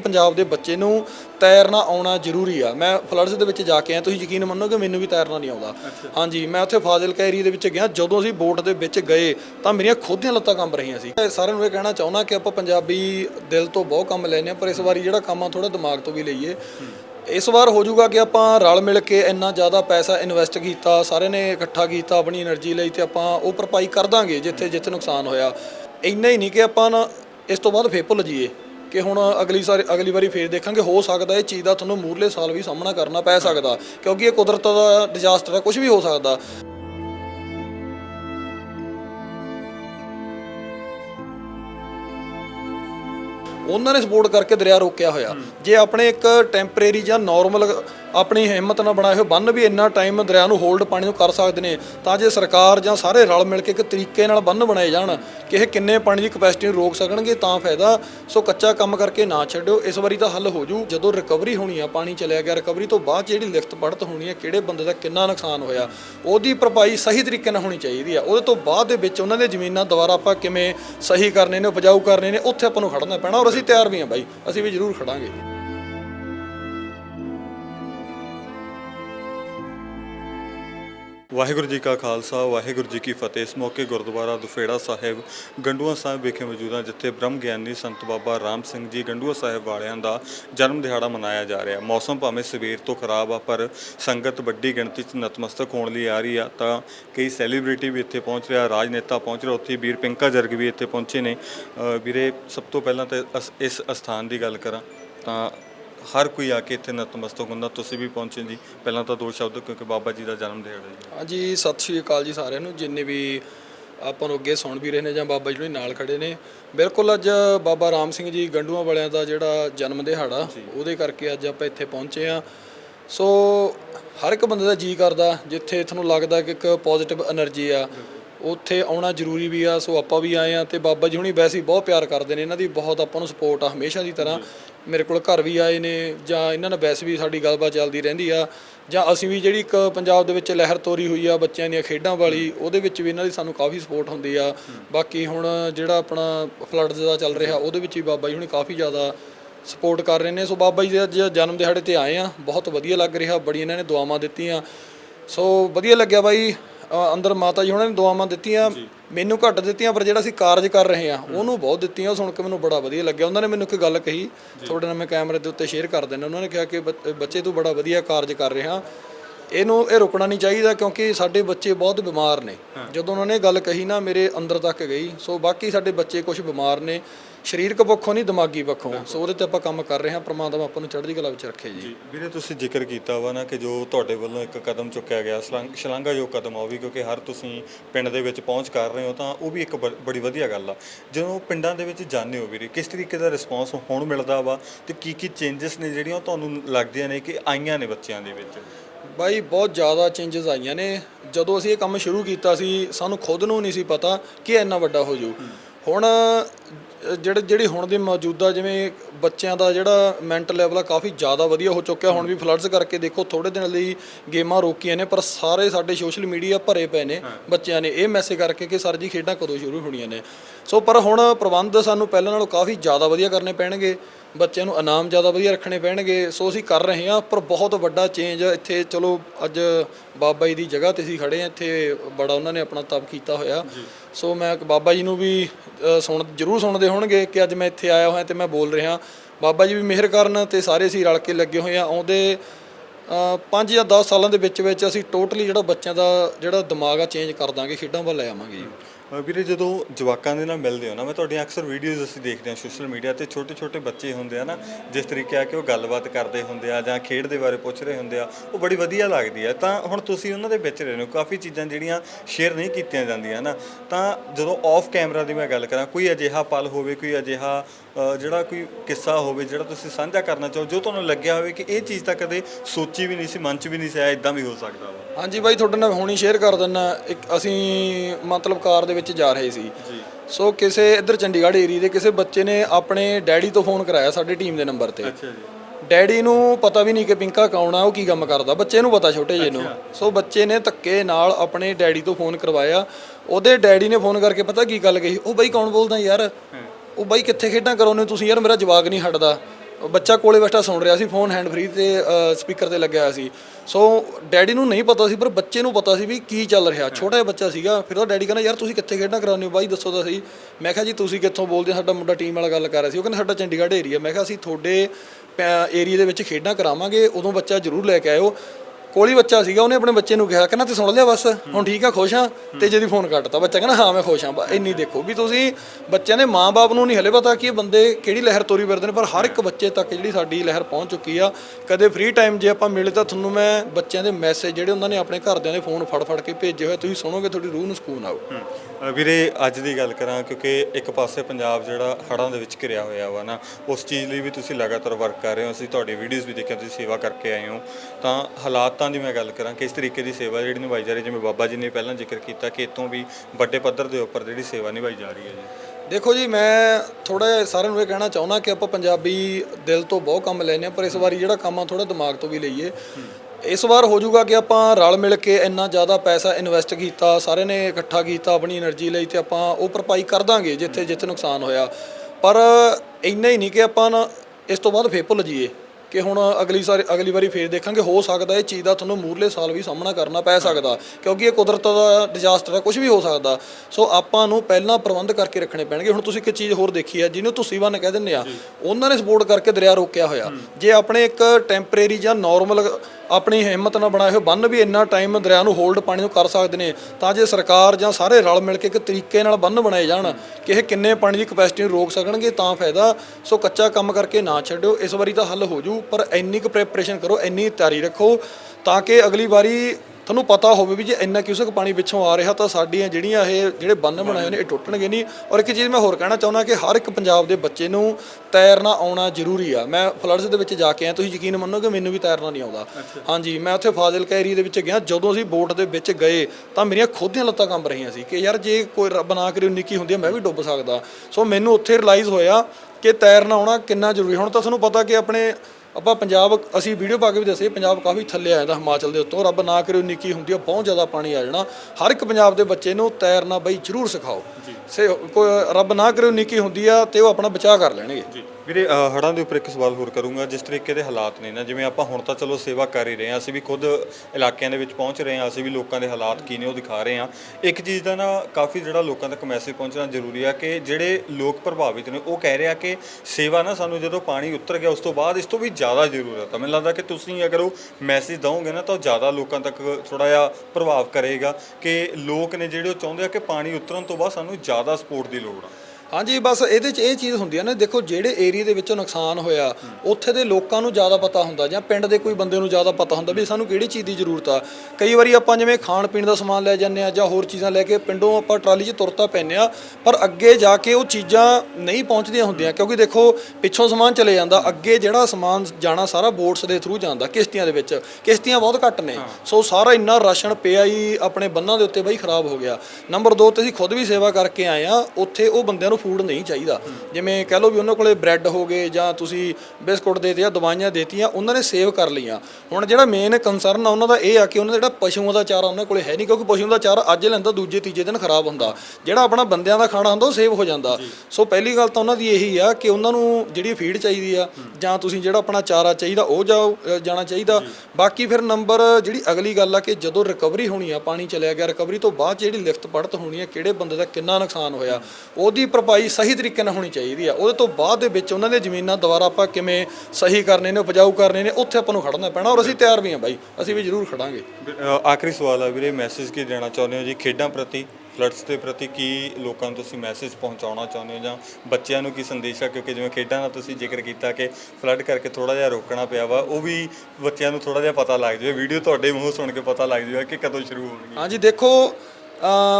ਪੰਜਾਬ ਦੇ ਬੱਚੇ ਨੂੰ ਤੈਰਨਾ ਆਉਣਾ ਜ਼ਰੂਰੀ ਆ। ਮੈਂ ਫਲੱਡਸ ਦੇ ਵਿੱਚ ਜਾ ਕੇ ਆ ਤੁਸੀਂ ਯਕੀਨ ਮੰਨੋ ਕਿ ਮੈਨੂੰ ਵੀ ਤੈਰਨਾ ਨਹੀਂ ਆਉਂਦਾ। ਹਾਂਜੀ ਮੈਂ ਉੱਥੇ ਫਾਜ਼ਿਲ ਕੈਰੀ ਦੇ ਵਿੱਚ ਗਿਆ। ਜਦੋਂ ਅਸੀਂ ਬੋਟ ਦੇ ਵਿੱਚ ਗਏ ਤਾਂ ਮੇਰੀਆਂ ਖੁਦ ਦੀਆਂ ਲੱਤਾਂ ਕੰਬ ਰਹੀਆਂ ਸੀ। ਸਾਰਿਆਂ ਨੂੰ ਇਹ ਕਹਿਣਾ ਚਾਹੁੰਦਾ ਕਿ ਆਪਾਂ ਪੰਜਾਬੀ ਦਿਲ ਤੋਂ ਬਹੁਤ ਕੰਮ ਲੈਨੇ ਆ ਪਰ ਇਸ ਵਾਰੀ ਜਿਹੜਾ ਕੰਮ ਆ ਥੋੜਾ ਦਿਮਾਗ ਤੋਂ ਵੀ ਲਈਏ। ਇਸ ਵਾਰ ਹੋ ਜਾਊਗਾ ਕਿ ਆਪਾਂ ਰਲ ਮਿਲ ਕੇ ਇੰਨਾ ਜ਼ਿਆਦਾ ਪੈਸਾ ਇਨਵੈਸਟ ਕੀਤਾ ਸਾਰੇ ਨੇ ਇਕੱਠਾ ਕੀਤਾ ਆਪਣੀ એનર્ਜੀ ਲਈ ਤੇ ਆਪਾਂ ਉਹ ਭਰਪਾਈ ਕਰ ਦਾਂਗੇ ਜਿੱਥੇ ਜਿੱਥੇ ਨੁਕਸਾਨ ਹੋਇਆ। ਇੰਨਾ ਹੀ ਨਹੀਂ ਕਿ ਆਪਾਂ ਇਸ ਤੋਂ ਬਾਅਦ ਫੇਰ ਭੁੱਲ ਜਾਈਏ। ਕਿ ਹੁਣ ਅਗਲੀ ਸਾਰੀ ਅਗਲੀ ਵਾਰੀ ਫੇਰ ਦੇਖਾਂਗੇ। ਹੋ ਸਕਦਾ ਇਹ ਚੀਜ਼ ਦਾ ਤੁਹਾਨੂੰ ਮੂਰਲੇ ਸਾਲ ਵੀ ਸਾਹਮਣਾ ਕਰਨਾ ਪੈ ਸਕਦਾ ਕਿਉਂਕਿ ਇਹ ਕੁਦਰਤ ਦਾ ਡਿਜ਼ਾਸਟਰ ਹੈ ਕੁਝ ਵੀ ਹੋ ਸਕਦਾ। ਉਹਨਾਂ ਨੇ ਸਪੋਰਟ ਕਰਕੇ ਦਰਿਆ ਰੋਕਿਆ ਹੋਇਆ। ਜੇ ਆਪਣੇ ਇੱਕ ਟੈਂਪਰੇਰੀ ਜਾਂ ਨਾਰਮਲ ਆਪਣੀ ਹਿੰਮਤ ਨਾਲ ਬਣਾਏ ਹੋਏ ਬੰਨ ਵੀ ਇੰਨਾ ਟਾਈਮ ਦਰਿਆ ਨੂੰ ਹੋਲਡ ਪਾਣੀ ਨੂੰ ਕਰ ਸਕਦੇ ਨੇ, ਤਾਂ ਜੇ ਸਰਕਾਰ ਜਾਂ ਸਾਰੇ ਰਲ ਮਿਲ ਕੇ ਇੱਕ ਤਰੀਕੇ ਨਾਲ ਬੰਨ ਬਣਾਏ ਜਾਣ ਕਿ ਇਹ ਕਿੰਨੇ ਪਾਣੀ ਦੀ ਕਪੈਸਿਟੀ ਨੂੰ ਰੋਕ ਸਕਣਗੇ, ਤਾਂ ਫਾਇਦਾ। ਸੋ ਕੱਚਾ ਕੰਮ ਕਰਕੇ ਨਾ ਛੱਡਿਓ, ਇਸ ਵਾਰੀ ਤਾਂ ਹੱਲ ਹੋ ਜੂ। ਜਦੋਂ ਰਿਕਵਰੀ ਹੋਣੀ ਆ, ਪਾਣੀ ਚਲਿਆ ਗਿਆ ਰਿਕਵਰੀ ਤੋਂ ਬਾਅਦ ਜਿਹੜੀ ਲਿਖਤ ਪੜਤ ਹੋਣੀ ਆ, ਕਿਹੜੇ ਬੰਦੇ ਦਾ ਕਿੰਨਾ ਨੁਕਸਾਨ ਹੋਇਆ, ਉਹਦੀ ਭਰਪਾਈ ਸਹੀ ਤਰੀਕੇ ਨਾਲ ਹੋਣੀ ਚਾਹੀਦੀ ਆ। ਉਹਦੇ ਤੋਂ ਬਾਅਦ ਦੇ ਵਿੱਚ ਉਹਨਾਂ ਦੀਆਂ ਜ਼ਮੀਨਾਂ ਦੁਬਾਰਾ ਆਪਾਂ ਕਿਵੇਂ ਸਹੀ ਕਰਨੇ ਨੇ, ਉਪਜਾਊ ਕਰਨੇ ਨੇ, ਉੱਥੇ ਆਪਾਂ ਨੂੰ ਖੜਨਾ ਪੈਣਾ ਔਰ ਅਸੀਂ ਤਿਆਰ ਵੀ ਹਾਂ ਬਾਈ, ਅਸੀਂ ਵੀ ਜ਼ਰੂਰ ਖੜਾਂਗੇ ਵਾਹਿਗੁਰੂ ਜੀ ਕਾ ਖਾਲਸਾ, ਵਾਹਿਗੁਰੂ ਜੀ ਕੀ ਫਤਿਹ। ਇਸ ਮੌਕੇ ਗੁਰਦੁਆਰਾ ਦੁਫੇੜਾ ਸਾਹਿਬ, ਗੰਡੂਆ ਸਾਹਿਬ ਵਿਖੇ ਮੌਜੂਦ ਹਾਂ, ਜਿੱਥੇ ਬ੍ਰਹਮ ਗਿਆਨੀ ਸੰਤ ਬਾਬਾ ਰਾਮ ਸਿੰਘ ਜੀ ਗੰਡੂਆ ਸਾਹਿਬ ਵਾਲਿਆਂ ਦਾ ਜਨਮ ਦਿਹਾੜਾ ਮਨਾਇਆ ਜਾ ਰਿਹਾ। ਮੌਸਮ ਭਾਵੇਂ ਸਵੇਰ ਤੋਂ ਖਰਾਬ ਆ, ਪਰ ਸੰਗਤ ਵੱਡੀ ਗਿਣਤੀ 'ਚ ਨਤਮਸਤਕ ਹੋਣ ਲਈ ਆ ਰਹੀ ਆ। ਤਾਂ ਕਈ ਸੈਲੀਬ੍ਰਿਟੀ ਵੀ ਇੱਥੇ ਪਹੁੰਚ ਰਿਹਾ, ਰਾਜਨੇਤਾ ਪਹੁੰਚ ਰਿਹਾ, ਉੱਥੇ ਵੀਰ ਪਿੰਕਾ ਜਰਗ ਵੀ ਇੱਥੇ ਪਹੁੰਚੇ ਨੇ। ਵੀਰੇ, ਸਭ ਤੋਂ ਪਹਿਲਾਂ ਤਾਂ ਅਸ- ਇਸ ਅਸਥਾਨ ਦੀ ਗੱਲ ਕਰਾਂ, ਤਾਂ ਹਰ ਕੋਈ ਆ ਕੇ ਇੱਥੇ ਨਤਮਸਤਕ ਹੁੰਦਾ ਤੁਸੀਂ ਵੀ ਪਹੁੰਚੇ ਜੀ। ਪਹਿਲਾਂ ਤਾਂ ਦੋ ਸ਼ਬਦ ਕਿਉਂਕਿ ਬਾਬਾ ਜੀ ਦਾ ਜਨਮ ਦਿਹਾੜਾ ਜੀ। ਹਾਂਜੀ ਸਤਿ ਸ਼੍ਰੀ ਅਕਾਲ ਜੀ ਸਾਰਿਆਂ ਨੂੰ। ਜਿੰਨੇ ਵੀ ਆਪਾਂ ਨੂੰ ਅੱਗੇ ਸੁਣ ਵੀ ਰਹੇ ਨੇ ਜਾਂ ਬਾਬਾ ਜੀ ਨਾਲ ਖੜੇ ਨੇ ਬਿਲਕੁਲ ਅੱਜ ਬਾਬਾ ਰਾਮ ਸਿੰਘ ਜੀ ਗੰਡੂਆਂ ਵਾਲਿਆਂ ਦਾ ਜਿਹੜਾ ਜਨਮ ਦਿਹਾੜਾ ਉਹਦੇ ਕਰਕੇ ਅੱਜ ਆਪਾਂ ਇੱਥੇ ਪਹੁੰਚੇ ਆ ਸੋ ਹਰ ਇੱਕ ਬੰਦੇ ਦਾ ਜੀ ਕਰਦਾ ਜਿੱਥੇ ਤੁਹਾਨੂੰ ਲੱਗਦਾ ਕਿ ਇੱਕ ਪੋਜ਼ਿਟਿਵ એનર્ਜੀ ਆ ਉੱਥੇ ਆਉਣਾ ਜ਼ਰੂਰੀ ਵੀ ਆ। ਸੋ ਆਪਾਂ ਵੀ ਆਏ ਆ ਤੇ ਬਾਬਾ ਜੀ ਹੁਣੀ ਵੈਸੇ ਬਹੁਤ ਪਿਆਰ ਕਰਦੇ ਨੇ ਇਹਨਾਂ ਦੀ ਬਹੁਤ ਆਪਾਂ ਨੂੰ ਸਪੋਰਟ ਆ ਹਮੇਸ਼ਾ ਦੀ ਤਰ੍ਹਾਂ। ਮੇਰੇ ਕੋਲ ਘਰ ਵੀ ਆਏ ਨੇ ਜਾਂ ਇਹਨਾਂ ਨਾਲ ਵੈਸੇ ਵੀ ਸਾਡੀ ਗੱਲਬਾਤ ਚੱਲਦੀ ਰਹਿੰਦੀ ਆ, ਜਾਂ ਅਸੀਂ ਵੀ ਜਿਹੜੀ ਇੱਕ ਪੰਜਾਬ ਦੇ ਵਿੱਚ ਲਹਿਰ ਤੋਰੀ ਹੋਈ ਆ ਬੱਚਿਆਂ ਦੀਆਂ ਖੇਡਾਂ ਵਾਲੀ, ਉਹਦੇ ਵਿੱਚ ਵੀ ਇਹਨਾਂ ਦੀ ਸਾਨੂੰ ਕਾਫੀ ਸਪੋਰਟ ਹੁੰਦੀ ਆ। ਬਾਕੀ ਹੁਣ ਜਿਹੜਾ ਆਪਣਾ ਫਲੱਡ ਦਾ ਚੱਲ ਰਿਹਾ, ਉਹਦੇ ਵਿੱਚ ਵੀ ਬਾਬਾ ਜੀ ਹੁਣੀ ਕਾਫੀ ਜ਼ਿਆਦਾ ਸਪੋਰਟ ਕਰ ਰਹੇ ਨੇ। ਸੋ ਬਾਬਾ ਜੀ ਦੇ ਅੱਜ ਜਨਮ ਦਿਹਾੜੇ ਤੇ ਆਏ ਆ, ਬਹੁਤ ਵਧੀਆ ਲੱਗ ਰਿਹਾ, ਬੜੀ ਇਹਨਾਂ ਨੇ ਦੁਆਵਾਂ ਦਿੱਤੀਆਂ। ਸੋ ਵਧੀਆ ਲੱਗਿਆ ਬਾਈ ਅੰਦਰ ਮਾਤਾ ਜੀ ਉਹਨਾਂ ਨੇ ਦੁਆਵਾਂ ਦਿੱਤੀਆਂ। ਮੈਨੂੰ ਘੱਟ ਦਿੱਤੀਆਂ ਪਰ ਜਿਹੜਾ ਅਸੀਂ ਕਾਰਜ ਕਰ ਰਹੇ ਆ ਉਹਨੂੰ ਬਹੁਤ ਦਿੱਤੀਆਂ ਉਹ ਸੁਣ ਕੇ ਮੈਨੂੰ ਬੜਾ ਵਧੀਆ ਲੱਗਿਆ। ਉਹਨਾਂ ਨੇ ਮੈਨੂੰ ਇੱਕ ਗੱਲ ਕਹੀ ਤੁਹਾਡੇ ਨਾਲ ਮੈਂ ਕੈਮਰੇ ਦੇ ਉੱਤੇ ਸ਼ੇਅਰ ਕਰ ਦਿੰਦਾ। ਉਹਨਾਂ ਨੇ ਕਿਹਾ ਕਿ ਬੱਚ- ਬੱਚੇ ਤੂੰ ਬੜਾ ਵਧੀਆ ਕਾਰਜ ਕਰ ਰਿਹਾ। ਇਹਨੂੰ ਇਹ ਰੁਕਣਾ ਨਹੀਂ ਚਾਹੀਦਾ ਕਿਉਂਕਿ ਸਾਡੇ ਬੱਚੇ ਬਹੁਤ ਬਿਮਾਰ ਨੇ। ਜਦੋਂ ਉਹਨਾਂ ਨੇ ਗੱਲ ਕਹੀ ਨਾ ਮੇਰੇ ਅੰਦਰ ਤੱਕ ਗਈ। ਸੋ ਬਾਕੀ ਸਾਡੇ ਬੱਚੇ ਕੁਝ ਬਿਮਾਰ ਨੇ। ਸਰੀਰਕ ਪੱਖੋਂ ਨਹੀਂ ਦਿਮਾਗੀ ਪੱਖੋਂ। ਸੋ ਉਹਦੇ ਤੇ ਆਪਾਂ ਕੰਮ ਕਰ ਰਹੇ ਹਾਂ। ਪ੍ਰਮਾਤਮਾ ਆਪਾਂ ਨੂੰ ਚੜ੍ਹਦੀ ਕਲਾ ਵਿੱਚ ਰੱਖੇ ਜੀ। ਵੀਰੇ ਤੁਸੀਂ ਜ਼ਿਕਰ ਕੀਤਾ ਵਾ ਨਾ ਕਿ ਜੋ ਤੁਹਾਡੇ ਵੱਲੋਂ ਇੱਕ ਕਦਮ ਚੁੱਕਿਆ ਗਿਆ ਸ਼ਲਾਘ- ਸ਼ਲਾਘਾਯੋਗ ਕਦਮ ਆ ਉਹ ਵੀ ਕਿਉਂਕਿ ਹਰ ਤੁਸੀਂ ਪਿੰਡ ਦੇ ਵਿੱਚ ਪਹੁੰਚ ਕਰ ਰਹੇ ਹੋ ਤਾਂ ਉਹ ਵੀ ਇੱਕ ਬੜੀ ਵਧੀਆ ਗੱਲ ਆ। ਜਦੋਂ ਪਿੰਡਾਂ ਦੇ ਵਿੱਚ ਜਾਂਦੇ ਹੋ ਵੀਰੇ ਕਿਸ ਤਰੀਕੇ ਦਾ ਰਿਸਪੌਂਸ ਹੁਣ ਮਿਲਦਾ ਵਾ ਤੇ ਕੀ ਕੀ ਚੇਂਜਸ ਨੇ ਜਿਹੜੀਆਂ ਤੁਹਾਨੂੰ ਲੱਗਦੀਆਂ ਨੇ ਕਿ ਆਈਆਂ ਨੇ ਬੱਚਿਆਂ ਦੇ ਵਿੱਚ? ਬਾਈ ਬਹੁਤ ਜ਼ਿਆਦਾ ਚੇਂਜਸ ਆਈਆਂ ਨੇ। ਜਦੋਂ ਅਸੀਂ ਇਹ ਕੰਮ ਸ਼ੁਰੂ ਕੀਤਾ ਸੀ ਸਾਨੂੰ ਖੁਦ ਨੂੰ ਨਹੀਂ ਸੀ ਪਤਾ ਕਿ ਇੰਨਾ ਵੱਡਾ ਹੋ ਜਾਊ। ਹੁਣ ਜਿਹੜੇ ਜਿਹੜੀ ਹੁਣ ਦੇ ਮੌਜੂਦਾ ਜਿਵੇਂ ਬੱਚਿਆਂ ਦਾ ਜਿਹੜਾ ਮੈਂਟਲ ਲੈਵਲ ਆ ਕਾਫੀ ਜ਼ਿਆਦਾ ਵਧੀਆ ਹੋ ਚੁੱਕਿਆ। ਹੁਣ ਵੀ ਫਲੱਡਸ ਕਰਕੇ ਦੇਖੋ ਥੋੜੇ ਦਿਨ ਲਈ ਗੇਮਾਂ ਰੋਕੀਆਂ ਨੇ ਪਰ ਸਾਰੇ ਸਾਡੇ ਸੋਸ਼ਲ ਮੀਡੀਆ ਭਰੇ ਪਏ ਨੇ ਬੱਚਿਆਂ ਨੇ। ਇਹ ਮੈਸੇਜ ਕਰਕੇ ਕਿ ਸਰ ਜੀ ਖੇਡਾਂ ਕਦੋਂ ਸ਼ੁਰੂ ਹੋਣੀਆਂ ਨੇ? ਸੋ ਪਰ ਹੁਣ ਪ੍ਰਬੰਧ ਸਾਨੂੰ ਪਹਿਲਾਂ ਨਾਲੋਂ ਕਾਫੀ ਜ਼ਿਆਦਾ ਵਧੀਆ ਕਰਨੇ ਪੈਣਗੇ। ਬੱਚਿਆਂ ਨੂੰ ਇਨਾਮ ਜ਼ਿਆਦਾ ਵਧੀਆ ਰੱਖਣੇ ਪੈਣਗੇ ਸੋ ਅਸੀਂ ਕਰ ਰਹੇ ਹਾਂ ਪਰ ਬਹੁਤ ਵੱਡਾ ਚੇਂਜ ਇੱਥੇ ਚਲੋ ਅੱਜ ਬਾਬਾ ਜੀ ਦੀ ਜਗ੍ਹਾ ਤੇ ਅਸੀਂ ਖੜੇ ਹਾਂ ਇੱਥੇ ਬੜਾ ਉਹਨਾਂ ਨੇ ਆਪਣਾ ਤਪ ਕੀਤਾ ਹੋਇਆ। ਸੋ ਮੈਂ ਇੱਕ ਬਾਬਾ ਜੀ ਨੂੰ ਵੀ ਸੁਣ ਜ਼ਰੂਰ ਸੁਣਦੇ ਹੋਣਗੇ ਕਿ ਅੱਜ ਮੈਂ ਇੱਥੇ ਆਇਆ ਹੋਇਆ ਤੇ ਮੈਂ ਬੋਲ ਰਿਹਾ। ਬਾਬਾ ਜੀ ਵੀ ਮਿਹਰ ਕਰਨ ਤੇ ਸਾਰੇ ਅਸੀਂ ਰਲ ਕੇ ਲੱਗੇ ਹੋਏ ਆ ਆਉਂਦੇ 5 ਜਾਂ 10 ਸਾਲਾਂ ਦੇ ਵਿੱਚ ਵਿੱਚ ਅਸੀਂ ਟੋਟਲੀ ਜਿਹੜਾ ਬੱਚਿਆਂ ਦਾ ਜਿਹੜਾ ਦਿਮਾਗ ਆ ਚੇਂਜ ਕਰ ਦਾਂਗੇ ਖੇਡਾਂ ਵੱਲ ਲੈ ਆਵਾਂਗੇ। ਜੀ ਵੀਰੇ ਜਦੋਂ ਜਵਾਕਾਂ ਦੇ ਨਾਲ ਮਿਲਦੇ ਹੋ ਨਾ, ਮੈਂ ਤੁਹਾਡੀਆਂ ਅਕਸਰ ਵੀਡੀਓਜ਼ ਅਸੀਂ ਦੇਖਦੇ ਹਾਂ ਸੋਸ਼ਲ ਮੀਡੀਆ ਤੇ ਛੋਟੇ ਛੋਟੇ ਬੱਚੇ ਹੁੰਦੇ ਆ ਨਾ, ਜਿਸ ਤਰੀਕੇ ਆ ਕਿ ਉਹ ਗੱਲਬਾਤ ਕਰਦੇ ਹੁੰਦੇ ਆ ਜਾਂ ਖੇਡ ਦੇ ਬਾਰੇ ਪੁੱਛ ਰਹੇ ਹੁੰਦੇ ਆ, ਉਹ ਬੜੀ ਵਧੀਆ ਲੱਗਦੀ ਆ ਤਾਂ ਹੁਣ ਤੁਸੀਂ ਉਹਨਾਂ ਦੇ ਵਿੱਚ ਰਹੇ ਹੋ, ਕਾਫੀ ਚੀਜ਼ਾਂ ਜਿਹੜੀਆਂ ਸ਼ੇਅਰ ਨਹੀਂ ਕੀਤੀਆਂ ਜਾਂਦੀਆਂ ਨਾ, ਤਾਂ ਜਦੋਂ ਆਫ ਕੈਮਰਾ ਦੀ ਮੈਂ ਗੱਲ ਕਰਾਂ, ਕੋਈ ਅਜਿਹਾ ਪਲ ਹੋਵੇ, ਕੋਈ ਅਜਿਹਾ ਜਿਹੜਾ ਕੋਈ ਕਿੱਸਾ ਹੋਵੇ ਜਿਹੜਾ ਤੁਸੀਂ ਸਾਂਝਾ ਕਰਨਾ ਚਾਹੋ ਜੋ ਤੁਹਾਨੂੰ ਲੱਗਿਆ ਹੋਵੇ ਕਿ ਇਹ ਚੀਜ਼ ਤਾਂ ਕਦੇ ਸੋਚੀ ਵੀ ਨਹੀਂ ਸੀ ਮਨ 'ਚ ਵੀ ਨਹੀਂ ਸੀ ਆਇਆ ਇਦਾਂ ਵੀ ਹੋ ਸਕਦਾ ਵਾ। ਹਾਂਜੀ ਬਾਈ ਤੁਹਾਡੇ ਨਾਲ ਹੁਣੀ ਸ਼ੇਅਰ ਕਰ ਦਿੰਨਾ ਇੱਕ ਅਸੀਂ ਮਤਲਬ ਕਾਰ ਦੇ ਵਿੱਚ ਜਾ ਰਹੇ ਸੀ। ਜੀ। ਸੋ ਕਿਸੇ ਇੱਧਰ ਚੰਡੀਗੜ੍ਹ ਏਰੀਆ ਦੇ ਕਿਸੇ ਬੱਚੇ ਨੇ ਆਪਣੇ ਡੈਡੀ ਤੋਂ ਫੋਨ ਕਰਾਇਆ ਸਾਡੇ ਟੀਮ ਦੇ ਨੰਬਰ ਤੇ। ਅੱਛਾ ਜੀ। ਡੈਡੀ ਨੂੰ ਪਤਾ ਵੀ ਨਹੀਂ ਕਿ ਪਿੰਕਾ ਕੌਣ ਆ ਉਹ ਕੀ ਕੰਮ ਕਰਦਾ ਬੱਚੇ ਨੂੰ ਪਤਾ ਛੋਟੇ ਜਿਹੇ ਨੂੰ। ਸੋ ਬੱਚੇ ਨੇ ਧੱਕੇ ਨਾਲ ਆਪਣੇ ਡੈਡੀ ਤੋਂ ਫੋਨ ਕਰਵਾਇਆ। ਉਹਦੇ ਡੈਡੀ ਨੇ ਫੋਨ ਕਰਕੇ ਪਤਾ ਕੀ ਗੱਲ ਕਹੀ ਉਹ ਬਾਈ ਕੌਣ ਬੋਲਦਾ ਯਾਰ? ਉਹ ਬਾਈ ਕਿੱਥੇ ਖੇਡਾਂ ਕਰਾਉਂਦੇ ਹੋ ਤੁਸੀਂ ਯਾਰ ਮੇਰਾ ਜਵਾਕ ਨਹੀਂ ਹਟਦਾ। ਬੱਚਾ ਕੋਲੇ ਬੈਠਾ ਸੁਣ ਰਿਹਾ ਸੀ ਫੋਨ ਹੈਂਡ ਫ੍ਰੀ ਤੇ ਸਪੀਕਰ ਤੇ ਲੱਗਿਆ ਹੋਇਆ ਸੀ। ਸੋ ਡੈਡੀ ਨੂੰ ਨਹੀਂ ਪਤਾ ਸੀ ਪਰ ਬੱਚੇ ਨੂੰ ਪਤਾ ਸੀ ਵੀ ਕੀ ਚੱਲ ਰਿਹਾ। ਛੋਟਾ ਜਿਹਾ ਬੱਚਾ ਸੀਗਾ ਫਿਰ ਉਹ ਡੈਡੀ ਕਹਿੰਦਾ ਯਾਰ ਤੁਸੀਂ ਕਿੱਥੇ ਖੇਡਣਾ ਕਰਾਉਂਦੇ ਹੋ ਬਾਈ? ਦੱਸੋ ਤਾਂ ਸਹੀ। ਮੈਂ ਕਿਹਾ ਜੀ ਤੁਸੀਂ ਕਿੱਥੋਂ ਬੋਲਦੇ ਹੋ? ਸਾਡਾ ਮੁੰਡਾ ਟੀਮ ਵਾਲਾ ਗੱਲ ਕਰ ਰਿਹਾ ਸੀ। ਉਹ ਕਹਿੰਦਾ ਸਾਡਾ ਚੰਡੀਗੜ੍ਹ ਏਰੀਆ ਮੈਂ ਕਿਹਾ ਅਸੀਂ ਤੁਹਾਡੇ ਏਰੀਆ ਦੇ ਵਿੱਚ ਖੇਡਾਂ ਕਰਾਵਾਂਗੇ। ਉਦੋਂ ਬੱਚਾ ਜ਼ਰੂਰ ਲੈ ਕੇ ਆਇਓ। ਕੋਲੀ ਬੱਚਾ ਸੀਗਾ ਉਹਨੇ ਆਪਣੇ ਬੱਚੇ ਨੂੰ ਕਿਹਾ ਕਹਿੰਦਾ ਤੇ ਸੁਣ ਲਿਆ ਬਸ ਹੁਣ ਠੀਕ ਆ ਖੁਸ਼ ਆ? ਤੇ ਜਦੀ ਫੋਨ ਕੱਟਤਾ ਬੱਚਾ ਕਹਿੰਦਾ ਹਾਂ ਮੈਂ ਖੁਸ਼ ਆ ਬਸ ਇੰਨੀ ਦੇਖੋ ਵੀ ਤੁਸੀਂ ਬੱਚਿਆਂ ਦੇ ਮਾਪੇ ਨੂੰ ਨਹੀਂ ਹਲੇ ਪਤਾ ਕਿ ਇਹ ਬੰਦੇ ਕਿਹੜੀ ਲਹਿਰ ਤੋਰੀ ਫਿਰਦੇ ਨੇ ਪਰ ਹਰ ਇੱਕ ਬੱਚੇ ਤੱਕ ਜਿਹੜੀ ਸਾਡੀ ਲਹਿਰ ਪਹੁੰਚ ਚੁੱਕੀ ਆ ਕਦੇ ਫ੍ਰੀ ਟਾਈਮ ਜੇ ਆਪਾਂ ਮਿਲੇ ਤਾਂ ਤੁਹਾਨੂੰ ਮੈਂ ਬੱਚਿਆਂ ਦੇ ਮੈਸੇਜ ਜਿਹੜੇ ਉਹਨਾਂ ਨੇ ਆਪਣੇ ਘਰਦਿਆਂ ਦੇ ਫੋਨ ਫੜ ਫੜ ਕੇ ਭੇਜੇ ਹੋਏ ਤੁਸੀਂ ਸੁਣੋਗੇ ਤੁਹਾਡੀ ਰੂਹ ਨੂੰ ਸਕੂਨ ਆਊ। ਵੀਰੇ ਅੱਜ ਦੀ ਗੱਲ ਕਰਾਂ ਕਿਉਂਕਿ ਇੱਕ ਪਾਸੇ ਪੰਜਾਬ ਜਿਹੜਾ ਹੜ੍ਹਾਂ ਦੇ ਵਿੱਚ ਘਿਰਿਆ ਹੋਇਆ ਵਾ ਨਾ ਉਸ ਚੀਜ਼ ਲਈ ਵੀ ਤੁਸੀਂ ਲਗਾਤਾਰ ਵਰਕ ਕਰ ਰਹੇ ਹੋ ਅਸੀਂ ਤੁਹਾਡੀ ਵੀਡੀਓਜ਼ ਵੀ ਦੇਖਿਆ ਤੁਸੀਂ ਸੇਵਾ ਕਰਕੇ ਆਏ ਹੋ ਤਾਂ ਹਾਲਾਤਾਂ ਸੰਗਤਾਂ ਦੀ ਮੈਂ ਗੱਲ ਕਰਾਂ ਕਿਸ ਤਰੀਕੇ ਦੀ ਸੇਵਾ ਜਿਹੜੀ ਨਿਭਾਈ ਜਾ ਰਹੀ ਜਿਵੇਂ ਬਾਬਾ ਜੀ ਨੇ ਪਹਿਲਾਂ ਜ਼ਿਕਰ ਕੀਤਾ ਕਿ ਇਤੋਂ ਵੀ ਵੱਡੇ ਪੱਧਰ ਦੇ ਉੱਪਰ ਜਿਹੜੀ ਸੇਵਾ ਨਿਭਾਈ ਜਾ ਰਹੀ ਹੈ ਜੀ। ਦੇਖੋ ਜੀ, ਮੈਂ ਥੋੜਾ ਸਾਰਿਆਂ ਨੂੰ ਇਹ ਕਹਿਣਾ ਚਾਹੁੰਦਾ ਕਿ ਆਪਾਂ ਪੰਜਾਬੀ ਦਿਲ ਤੋਂ ਬਹੁਤ ਕੰਮ ਲੈਨੇ ਆ ਪਰ ਇਸ ਵਾਰੀ ਜਿਹੜਾ ਕੰਮ ਆ ਥੋੜਾ ਦਿਮਾਗ ਤੋਂ ਵੀ ਲਈਏ। ਇਸ ਵਾਰ ਹੋ ਜਾਊਗਾ ਕਿ ਆਪਾਂ ਰਲ ਮਿਲ ਕੇ ਇੰਨਾ ਜ਼ਿਆਦਾ ਪੈਸਾ ਇਨਵੈਸਟ ਕੀਤਾ ਸਾਰੇ ਨੇ ਇਕੱਠਾ ਕੀਤਾ ਆਪਣੀ એનર્ਜੀ ਲਈ ਤੇ ਆਪਾਂ ਉਹ ਭਰਪਾਈ ਕਰ ਦਾਂਗੇ ਜਿੱਥੇ ਜਿੱਥੇ ਨੁਕਸਾਨ ਹੋਇਆ। ਪਰ ਇੰਨਾ ਹੀ ਨਹੀਂ ਕਿ ਆਪਾਂ ਇਸ ਤੋਂ ਬਾਅਦ ਫੇਰ ਭੁੱਲ ਜਾਈਏ। ਕਿ ਹੁਣ ਅਗਲੀ ਸਾਰੀ ਅਗਲੀ ਵਾਰੀ ਫੇਰ ਦੇਖਾਂਗੇ। ਹੋ ਸਕਦਾ ਇਹ ਚੀਜ਼ ਦਾ ਤੁਹਾਨੂੰ ਮੂਰਲੇ ਸਾਲ ਵੀ ਸਾਹਮਣਾ ਕਰਨਾ ਪੈ ਸਕਦਾ। ਕਿਉਂਕਿ ਇਹ ਕੁਦਰਤ ਦਾ ਡਿਜ਼ਾਸਟਰ ਹੈ ਕੁਝ ਵੀ ਹੋ ਸਕਦਾ। ਸੋ ਆਪਾਂ ਨੂੰ ਪਹਿਲਾਂ ਪ੍ਰਬੰਧ ਕਰਕੇ ਰੱਖਣੇ ਪੈਣਗੇ। ਹੁਣ ਤੁਸੀਂ ਇੱਕ ਚੀਜ਼ ਹੋਰ ਦੇਖੀ ਹੈ ਜਿਹਨੂੰ ਤੁਸੀਂ ਬੰਨ ਕਹਿ ਦਿੰਦੇ ਆ। ਉਹਨਾਂ ਨੇ ਸਪੋਰਟ ਕਰਕੇ ਦਰਿਆ ਰੋਕਿਆ ਹੋਇਆ। ਜੇ ਆਪਣੇ ਇੱਕ ਟੈਂਪਰੇਰੀ ਜਾਂ ਨਾਰਮਲ ਆਪਣੀ ਹਿੰਮਤ ਨਾਲ ਬਣਾਏ ਹੋਏ ਬੰਨ ਵੀ ਇੰਨਾ ਟਾਈਮ ਦਰਿਆ ਨੂੰ ਹੋਲਡ ਪਾਣੀ ਨੂੰ ਕਰ ਸਕਦੇ ਨੇ, ਤਾਂ ਜੇ ਸਰਕਾਰ ਜਾਂ ਸਾਰੇ ਰਲ ਮਿਲ ਕੇ ਇੱਕ ਤਰੀਕੇ ਨਾਲ ਬੰਨ ਬਣਾਏ ਜਾਣ ਕਿ ਇਹ ਕਿੰਨੇ ਪਾਣੀ ਦੀ ਕਪੈਸਿਟੀ ਨੂੰ ਰੋਕ ਸਕਣਗੇ, ਤਾਂ ਫਾਇਦਾ। ਸੋ ਕੱਚਾ ਕੰਮ ਕਰਕੇ ਨਾ ਛੱਡਿਓ, ਇਸ ਵਾਰੀ ਤਾਂ ਹੱਲ ਹੋ ਜੂ, ਪਰ ਇੰਨੀ ਕੁ ਪ੍ਰੈਪਰੇਸ਼ਨ ਕਰੋ, ਇੰਨੀ ਤਿਆਰੀ ਰੱਖੋ, ਤਾਂ ਕਿ ਅਗਲੀ ਵਾਰੀ ਤੁਹਾਨੂੰ ਪਤਾ ਹੋਵੇ ਵੀ ਜੇ ਇੰਨਾ ਕਿਊਸਕ ਪਾਣੀ ਪਿੱਛੋਂ ਆ ਰਿਹਾ ਤਾਂ ਸਾਡੀਆਂ ਜਿਹੜੀਆਂ ਇਹ ਜਿਹੜੇ ਬੰਨ ਬਣਾਏ ਹੋਏ ਨੇ ਇਹ ਟੁੱਟਣਗੇ ਨਹੀਂ। ਔਰ ਇੱਕ ਚੀਜ਼ ਮੈਂ ਹੋਰ ਕਹਿਣਾ ਚਾਹੁੰਦਾ ਕਿ ਹਰ ਇੱਕ ਪੰਜਾਬ ਦੇ ਬੱਚੇ ਨੂੰ ਤੈਰਨਾ ਆਉਣਾ ਜ਼ਰੂਰੀ ਆ। ਮੈਂ ਫਲੱਡਸ ਦੇ ਵਿੱਚ ਜਾ ਕੇ ਆਇਆ ਤੁਸੀਂ ਯਕੀਨ ਮੰਨੋਗੇ ਮੈਨੂੰ ਵੀ ਤੈਰਨਾ ਨਹੀਂ ਆਉਂਦਾ। ਹਾਂਜੀ ਮੈਂ ਉੱਥੇ ਫਾਜ਼ਿਲਕਾ ਏਰੀਆ ਦੇ ਵਿੱਚ ਗਿਆ। ਜਦੋਂ ਅਸੀਂ ਬੋਟ ਦੇ ਵਿੱਚ ਗਏ ਤਾਂ ਮੇਰੀਆਂ ਖੁਦ ਦੀਆਂ ਲੱਤਾਂ ਕੰਬ ਰਹੀਆਂ ਸੀ ਕਿ ਯਾਰ ਜੇ ਕੋਈ ਰੱਬ ਨਾ ਕਰੇ ਨਿੱਕੀ ਹੁੰਦੀ ਮੈਂ ਵੀ ਡੁੱਬ ਸਕਦਾ। ਸੋ ਮੈਨੂੰ ਉੱਥੇ ਰਿਅਲਾਈਜ਼ ਹੋਇਆ ਕਿ ਤੈਰਨਾ ਆਉਣਾ ਕਿੰਨਾ ਜ਼ਰੂਰੀ ਹੁਣ ਤਾਂ ਤੁਹਾਨੂੰ ਪਤਾ ਕਿ ਆਪਣੇ ਆਪਾਂ ਪੰਜਾਬ ਅਸੀਂ ਵੀਡੀਓ ਪਾ ਕੇ ਵੀ ਦੱਸੇ ਪੰਜਾਬ ਕਾਫੀ ਥੱਲੇ ਆ ਜਾਂਦਾ ਹਿਮਾਚਲ ਦੇ ਉੱਤੋਂ। ਰੱਬ ਨਾ ਕਰੇ ਨਿੱਕੀ ਹੁੰਦੀ ਆ ਬਹੁਤ ਜ਼ਿਆਦਾ ਪਾਣੀ ਆ ਜਾਣਾ। ਹਰ ਇੱਕ ਪੰਜਾਬ ਦੇ ਬੱਚੇ ਨੂੰ ਤੈਰਨਾ ਬਈ ਜ਼ਰੂਰ ਸਿਖਾਓ। ਸੇ ਕੋਈ ਰੱਬ ਨਾ ਕਰੇ ਨਿੱਕੀ ਹੁੰਦੀ ਆ ਤੇ ਉਹ ਆਪਣਾ ਬਚਾਅ ਕਰ ਲੈਣਗੇ। ਜੀ। ਵੀਰੇ ਅ, ਹੜ੍ਹਾਂ ਦੇ ਉੱਪਰ ਇੱਕ ਸਵਾਲ ਹੋਰ ਕਰੂੰਗਾ। ਜਿਸ ਤਰੀਕੇ ਦੇ ਹਾਲਾਤ ਨੇ ਨਾ ਜਿਵੇਂ ਆਪਾਂ ਹੁਣ ਤਾਂ ਚਲੋ ਸੇਵਾ ਕਰ ਹੀ ਰਹੇ ਹਾਂ ਅਸੀਂ ਵੀ ਖੁਦ ਇਲਾਕਿਆਂ ਦੇ ਵਿੱਚ ਪਹੁੰਚ ਰਹੇ ਹਾਂ ਅਸੀਂ ਵੀ ਲੋਕਾਂ ਦੇ ਹਾਲਾਤ ਕੀ ਨੇ ਉਹ ਦਿਖਾ ਰਹੇ ਹਾਂ। ਇੱਕ ਚੀਜ਼ ਦਾ ਨਾ ਕਾਫੀ ਜਿਹੜਾ ਲੋਕਾਂ ਤੱਕ ਮੈਸੇਜ ਪਹੁੰਚਣਾ ਜ਼ਰੂਰੀ ਆ ਕਿ ਜਿਹੜੇ ਲੋਕ ਪ੍ਰਭਾਵਿਤ ਨੇ ਉਹ ਕਹਿ ਰਹੇ ਆ ਕਿ ਸੇਵਾ ਨਾ ਸਾਨੂੰ ਜਦੋਂ ਪਾਣੀ ਉਤਰ ਗਿਆ ਉਸ ਤੋਂ ਬਾਅਦ ਇਸ ਤੋਂ ਵੀ ਜ਼ਿਆਦਾ ਜ਼ਰੂਰਤ ਆ। ਮੈਨੂੰ ਲੱਗਦਾ ਕਿ ਤੁਸੀਂ ਅਗਰ ਉਹ ਮੈਸੇਜ ਦਵੋਗੇ ਨਾ ਤਾਂ ਉਹ ਜ਼ਿਆਦਾ ਲੋਕਾਂ ਤੱਕ ਥੋੜਾ ਜਿਹਾ ਪ੍ਰਭਾਵ ਕਰੇਗਾ ਕਿ ਲੋਕ ਨੇ ਜਿਹੜੇ ਉਹ ਚਾਹੁੰਦੇ ਆ ਕਿ ਪਾਣੀ ਉਤਰਨ ਤੋਂ ਬਾਅਦ ਸਾਨੂੰ ਜ਼ਿਆਦਾ ਸਪੋਰਟ ਦੀ ਲੋੜ ਆ। ਹਾਂਜੀ ਬਸ ਇਹਦੇ 'ਚ ਇਹ ਚੀਜ਼ ਹੁੰਦੀ ਹੈ ਨਾ ਦੇਖੋ ਜਿਹੜੇ ਏਰੀਆ ਦੇ ਵਿੱਚੋਂ ਨੁਕਸਾਨ ਹੋਇਆ ਉੱਥੇ ਦੇ ਲੋਕਾਂ ਨੂੰ ਜ਼ਿਆਦਾ ਪਤਾ ਹੁੰਦਾ ਜਾਂ ਪਿੰਡ ਦੇ ਕੋਈ ਬੰਦੇ ਨੂੰ ਜ਼ਿਆਦਾ ਪਤਾ ਹੁੰਦਾ ਵੀ ਸਾਨੂੰ ਕਿਹੜੀ ਚੀਜ਼ ਦੀ ਜ਼ਰੂਰਤ ਆ। ਕਈ ਵਾਰੀ ਆਪਾਂ ਜਿਵੇਂ ਖਾਣ ਪੀਣ ਦਾ ਸਮਾਨ ਲੈ ਜਾਂਦੇ ਆ ਜਾਂ ਹੋਰ ਚੀਜ਼ਾਂ ਲੈ ਕੇ ਪਿੰਡੋਂ ਆਪਾਂ ਟਰਾਲੀ 'ਚ ਤੁਰਤਾ ਪੈਂਦੇ ਆ ਪਰ ਅੱਗੇ ਜਾ ਕੇ ਉਹ ਚੀਜ਼ਾਂ ਨਹੀਂ ਪਹੁੰਚਦੀਆਂ ਹੁੰਦੀਆਂ ਕਿਉਂਕਿ ਦੇਖੋ ਪਿੱਛੋਂ ਸਮਾਨ ਚਲੇ ਜਾਂਦਾ ਅੱਗੇ ਜਿਹੜਾ ਸਮਾਨ ਜਾਣਾ ਸਾਰਾ ਬੋਟਸ ਦੇ ਥਰੂ ਜਾਂਦਾ ਕਿਸ਼ਤੀਆਂ ਦੇ ਵਿੱਚ। ਕਿਸ਼ਤੀਆਂ ਬਹੁਤ ਘੱਟ ਨੇ। ਸੋ ਸਾਰਾ ਇੰਨਾ ਰਾਸ਼ਨ ਪਿਆ ਹੀ ਆਪਣੇ ਬੰਨਾਂ ਦੇ ਉੱਤੇ ਬਈ ਖਰਾਬ ਹੋ ਗਿਆ। ਨੰਬਰ 2 ਤੇ ਅਸੀਂ ਖੁਦ ਵੀ ਸੇਵਾ ਕਰਕੇ ਆਏ ਆ ਉੱਥੇ ਉਹ ਬੰਦਿਆਂ ਨੂੰ ਫੂਡ ਨਹੀਂ ਚਾਹੀਦਾ। ਜਿਵੇਂ ਕਹਿ ਲਓ ਵੀ ਉਹਨਾਂ ਕੋਲੇ ਬ੍ਰੈਡ ਹੋ ਗਏ ਜਾਂ ਤੁਸੀਂ ਬਿਸਕੁਟ ਦੇ ਦਿਆ ਦਵਾਈਆਂ ਦੇਤੀਆਂ ਉਹਨਾਂ ਨੇ ਸੇਵ ਕਰ ਲਈਆਂ। ਹੁਣ ਜਿਹੜਾ ਮੇਨ ਕੰਸਰਨ ਆ ਉਹਨਾਂ ਦਾ ਇਹ ਆ ਕਿ ਉਹਨਾਂ ਦਾ ਜਿਹੜਾ ਪਸ਼ੂਆਂ ਦਾ ਚਾਰਾ ਉਹਨਾਂ ਕੋਲੇ ਹੈ ਨਹੀਂ ਕਿਉਂਕਿ ਪਸ਼ੂਆਂ ਦਾ ਚਾਰਾ ਅੱਜ ਲੈਂਦਾ ਦੂਜੇ ਤੀਜੇ ਦਿਨ ਖਰਾਬ ਹੁੰਦਾ। ਜਿਹੜਾ ਆਪਣਾ ਬੰਦਿਆਂ ਦਾ ਖਾਣਾ ਹੁੰਦਾ ਉਹ ਸੇਵ ਹੋ ਜਾਂਦਾ। ਸੋ ਪਹਿਲੀ ਗੱਲ ਤਾਂ ਉਹਨਾਂ ਦੀ ਇਹੀ ਆ ਕਿ ਉਹਨਾਂ ਨੂੰ ਜਿਹੜੀ ਫੀਡ ਚਾਹੀਦੀ ਆ ਜਾਂ ਤੁਸੀਂ ਜਿਹੜਾ ਆਪਣਾ ਚਾਰਾ ਚਾਹੀਦਾ ਉਹ ਜਾਓ ਜਾਣਾ ਚਾਹੀਦਾ। ਬਾਕੀ ਫਿਰ ਨੰਬਰ ਜਿਹੜੀ ਅਗਲੀ ਗੱਲ ਆ ਕਿ ਜਦੋਂ ਰਿਕਵਰੀ ਹੋਣੀ ਆ ਪਾਣੀ ਚਲਿਆ ਗਿਆ ਰਿਕਵਰੀ ਤੋਂ ਬਾਅਦ ਜਿਹੜੀ ਲਿਖਤ ਪੜਤ ਹੋਣੀ ਆ ਕਿਹੜੇ ਬੰਦੇ ਦਾ ਕਿੰਨਾ ਨੁਕਸਾਨ ਹੋਇਆ ਉਹਦੀ ਭਰਪਾਈ ਸਹੀ ਤਰੀਕੇ ਨਾਲ ਹੋਣੀ ਚਾਹੀਦੀ ਆ। ਉਹਦੇ ਤੋਂ ਬਾਅਦ ਦੇ ਵਿੱਚ ਉਹਨਾਂ ਦੀਆਂ ਜ਼ਮੀਨਾਂ ਦੁਬਾਰਾ ਆਪਾਂ ਕਿਵੇਂ ਸਹੀ ਕਰਨੇ ਨੇ ਉਪਜਾਊ ਕਰਨੇ ਨੇ ਉੱਥੇ ਆਪਾਂ ਨੂੰ ਖੜਨਾ ਪੈਣਾ ਔਰ ਅਸੀਂ ਤਿਆਰ ਵੀ ਆ ਬਾਈ। ਅਸੀਂ ਵੀ ਜ਼ਰੂਰ ਖੜਾਂਗੇ। ਆਖਰੀ ਸਵਾਲ ਆ ਵੀਰੇ ਮੈਸੇਜ ਕੀ ਦੇਣਾ ਚਾਹੁੰਦੇ ਹੋ ਜੀ? ਖੇਡਾਂ ਪ੍ਰਤੀ ਫਲੱਡਸ ਦੇ ਪ੍ਰਤੀ ਕੀ ਲੋਕਾਂ ਨੂੰ ਤੁਸੀਂ ਮੈਸੇਜ ਪਹੁੰਚਾਉਣਾ ਚਾਹੁੰਦੇ ਹੋ ਜਾਂ ਬੱਚਿਆਂ ਨੂੰ ਕੀ ਸੰਦੇਸ਼ ਆ? ਕਿਉਂਕਿ ਜਿਵੇਂ ਖੇਡਾਂ ਦਾ ਤੁਸੀਂ ਜ਼ਿਕਰ ਕੀਤਾ ਕਿ ਫਲੱਡ ਕਰਕੇ ਥੋੜਾ ਜਿਹਾ ਰੋਕਣਾ ਪਿਆ ਵਾ ਉਹ ਵੀ ਬੱਚਿਆਂ ਨੂੰ ਥੋੜਾ ਜਿਹਾ ਪਤਾ ਲੱਗ ਜਾਵੇ। ਵੀਡੀਓ ਤੁਹਾਡੇ ਮੂੰਹੋਂ ਸੁਣ ਕੇ ਪਤਾ ਲੱਗ ਜਾਵੇ ਕਿ ਕਦੋਂ ਸ਼ੁਰੂ ਹੋਣਗੀ। ਹਾਂਜੀ ਦੇਖੋ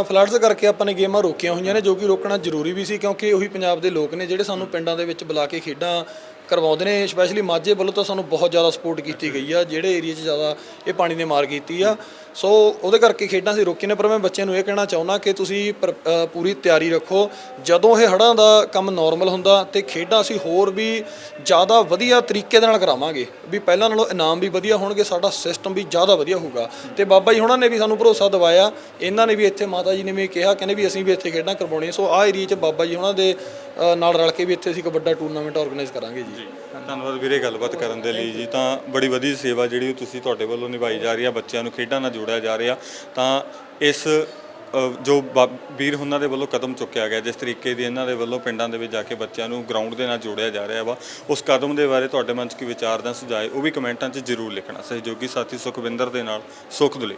ਫਲੱਡਸ ਕਰਕੇ ਆਪਾਂ ਨੇ ਗੇਮਾਂ ਰੋਕੀਆਂ ਹੋਈਆਂ ਨੇ, ਜੋ ਕਿ ਰੋਕਣਾ ਜ਼ਰੂਰੀ ਵੀ ਸੀ, ਕਿਉਂਕਿ ਉਹੀ ਪੰਜਾਬ ਦੇ ਲੋਕ ਨੇ ਜਿਹੜੇ ਸਾਨੂੰ ਪਿੰਡਾਂ ਦੇ ਵਿੱਚ ਬੁਲਾ ਕੇ ਖੇਡਾਂ ਕਰਵਾਉਂਦੇ ਨੇ ਸਪੈਸ਼ਲੀ ਮਾਝੇ ਵੱਲੋਂ ਤਾਂ ਸਾਨੂੰ ਬਹੁਤ ਜ਼ਿਆਦਾ ਸਪੋਰਟ ਕੀਤੀ ਗਈ ਆ, ਜਿਹੜੇ ਏਰੀਆ 'ਚ ਜ਼ਿਆਦਾ ਇਹ ਪਾਣੀ ਨੇ ਮਾਰ ਕੀਤੀ ਆ। ਸੋ ਉਹਦੇ ਕਰਕੇ ਖੇਡਾਂ ਸੀ ਰੋਕੀਆਂ ਨੇ, ਪਰ ਮੈਂ ਬੱਚਿਆਂ ਨੂੰ ਇਹ ਕਹਿਣਾ ਚਾਹੁੰਦਾ ਕਿ ਤੁਸੀਂ ਪਰ- ਪੂਰੀ ਤਿਆਰੀ ਰੱਖੋ। ਜਦੋਂ ਇਹ ਹੜ੍ਹਾਂ ਦਾ ਕੰਮ ਨਾਰਮਲ ਹੁੰਦਾ ਤੇ ਖੇਡਾਂ ਅਸੀਂ ਹੋਰ ਵੀ ਜ਼ਿਆਦਾ ਵਧੀਆ ਤਰੀਕੇ ਦੇ ਨਾਲ ਕਰਾਵਾਂਗੇ, ਵੀ ਪਹਿਲਾਂ ਨਾਲੋਂ ਇਨਾਮ ਵੀ ਵਧੀਆ ਹੋਣਗੇ, ਸਾਡਾ ਸਿਸਟਮ ਵੀ ਜ਼ਿਆਦਾ ਵਧੀਆ ਹੋਊਗਾ। ਤੇ ਬਾਬਾ ਜੀ ਹੁਣਾਂ ਨੇ ਵੀ ਸਾਨੂੰ ਭਰੋਸਾ ਦਿਵਾਇਆ, ਇਹਨਾਂ ਨੇ ਵੀ ਇੱਥੇ ਮਾਤਾ ਜੀ ਨੇ ਵੀ ਕਿਹਾ, ਕਹਿੰਦੇ ਵੀ ਅਸੀਂ ਵੀ ਇੱਥੇ ਖੇਡਾਂ ਕਰਵਾਉਣੀਆਂ। ਸੋ ਆਹ ਏਰੀਆ 'ਚ ਬਾਬਾ ਜੀ ਹੁਣਾਂ ਦੇ ਨਾਲ ਰਲ ਕੇ ਵੀ ਇੱਥੇ ਅਸੀਂ ਇੱਕ ਵੱਡਾ ਟੂਰਨਾਮੈਂਟ ਆਰਗੇਨਾਈਜ਼ ਕਰਾਂਗੇ ਜੀ। ਧੰਨਵਾਦ ਵੀਰੇ ਗੱਲਬਾਤ ਕਰਨ ਦੇ ਲਈ ਜੀ। ਤਾਂ ਬੜੀ ਵਧੀਆ ਸੇਵਾ ਜਿਹੜੀ ਤੁਸੀਂ ਤੁਹਾਡੇ ਵੱਲੋਂ ਨਿਭਾਈ ਜਾ ਰਹੀ ਆ, ਬੱਚਿਆਂ ਨੂੰ ਖੇਡਾਂ ਨਾਲ ਜੋੜਿਆ ਜਾ ਰਿਹਾ। ਤਾਂ ਇਸ ਜੋ ਬਾ- ਵੀਰ ਉਹਨਾਂ ਦੇ ਵੱਲੋਂ ਕਦਮ ਚੁੱਕਿਆ ਗਿਆ, ਜਿਸ ਤਰੀਕੇ ਦੀ ਇਹਨਾਂ ਦੇ ਵੱਲੋਂ ਪਿੰਡਾਂ ਦੇ ਵਿੱਚ ਜਾ ਕੇ ਬੱਚਿਆਂ ਨੂੰ ਗਰਾਊਂਡ ਦੇ ਨਾਲ ਜੋੜਿਆ ਜਾ ਰਿਹਾ ਵਾ, ਉਸ ਕਦਮ ਦੇ ਬਾਰੇ ਤੁਹਾਡੇ ਮਨ 'ਚ ਕੀ ਵਿਚਾਰ ਦਾ ਸੁਝਾਅ ਉਹ ਵੀ ਕਮੈਂਟਾਂ 'ਚ ਜ਼ਰੂਰ ਲਿਖਣਾ। ਸਹਿਯੋਗੀ ਸਾਥੀ ਸੁਖਵਿੰਦਰ ਦੇ ਨਾਲ ਸੁਖ ਦੁਲੇ